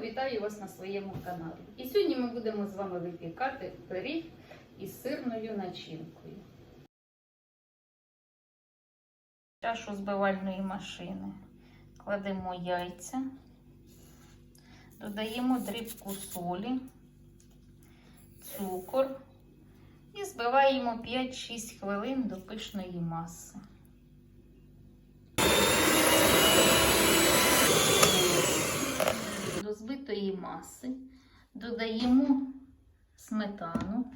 Вітаю вас на своєму каналі. І сьогодні ми будемо з вами випікати пиріг із сирною начинкою. Чашу збивальної машини. Кладемо яйця, додаємо дрібку солі, цукор і збиваємо 5-6 хвилин до пишної маси. До збитої маси додаємо сметану.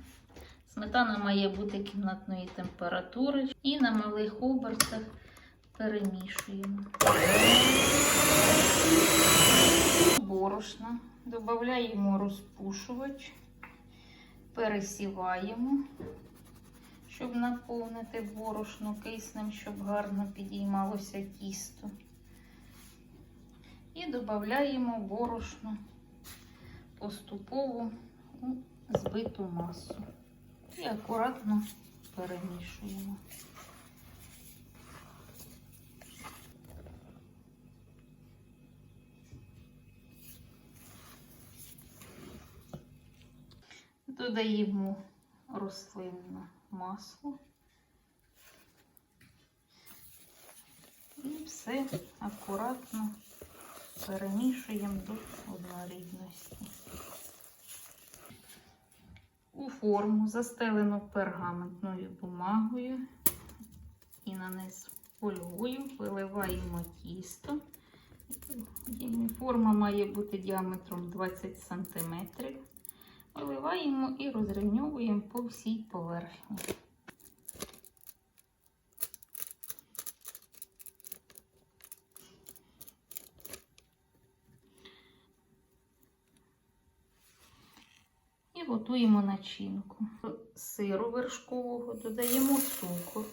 Сметана має бути кімнатної температури і на малих обертах перемішуємо. Борошно, додаємо розпушувач, пересіваємо, щоб наповнити борошно киснем, щоб гарно підіймалося тісто. І додаємо борошно поступово у збиту масу. І акуратно перемішуємо. Додаємо рослинне масло. І все акуратно перемішуємо до однорідності. У форму застелену пергаментною бумагою і на низ фольгою виливаємо тісто. Форма має бути діаметром 20 см. Виливаємо і розрівньовуємо по всій поверхні. Готуємо начинку. Сиру вершкового додаємо цукор,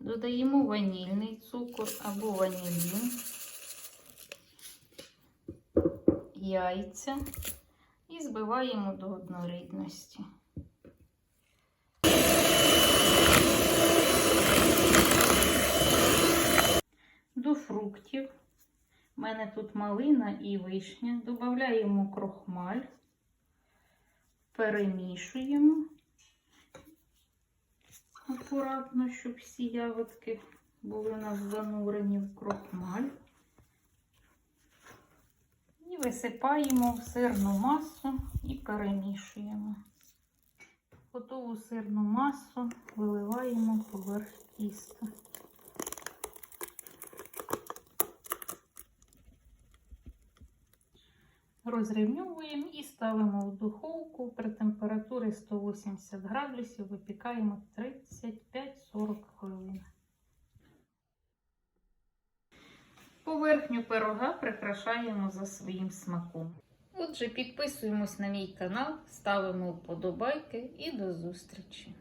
додаємо ванільний цукор або ванілін, яйця і збиваємо до однорідності. До фруктів. У мене тут малина і вишня. Додаємо крохмаль, перемішуємо акуратно, щоб всі ягодки були у нас занурені в крохмаль. І висипаємо в сирну масу і перемішуємо. Готову сирну масу виливаємо поверх тіста. Розрівнюємо і ставимо в духовку 180 градусів, випікаємо 35-40 хвилин. Поверхню пирога прикрашаємо за своїм смаком. Отже, підписуємось на мій канал, ставимо вподобайки і до зустрічі!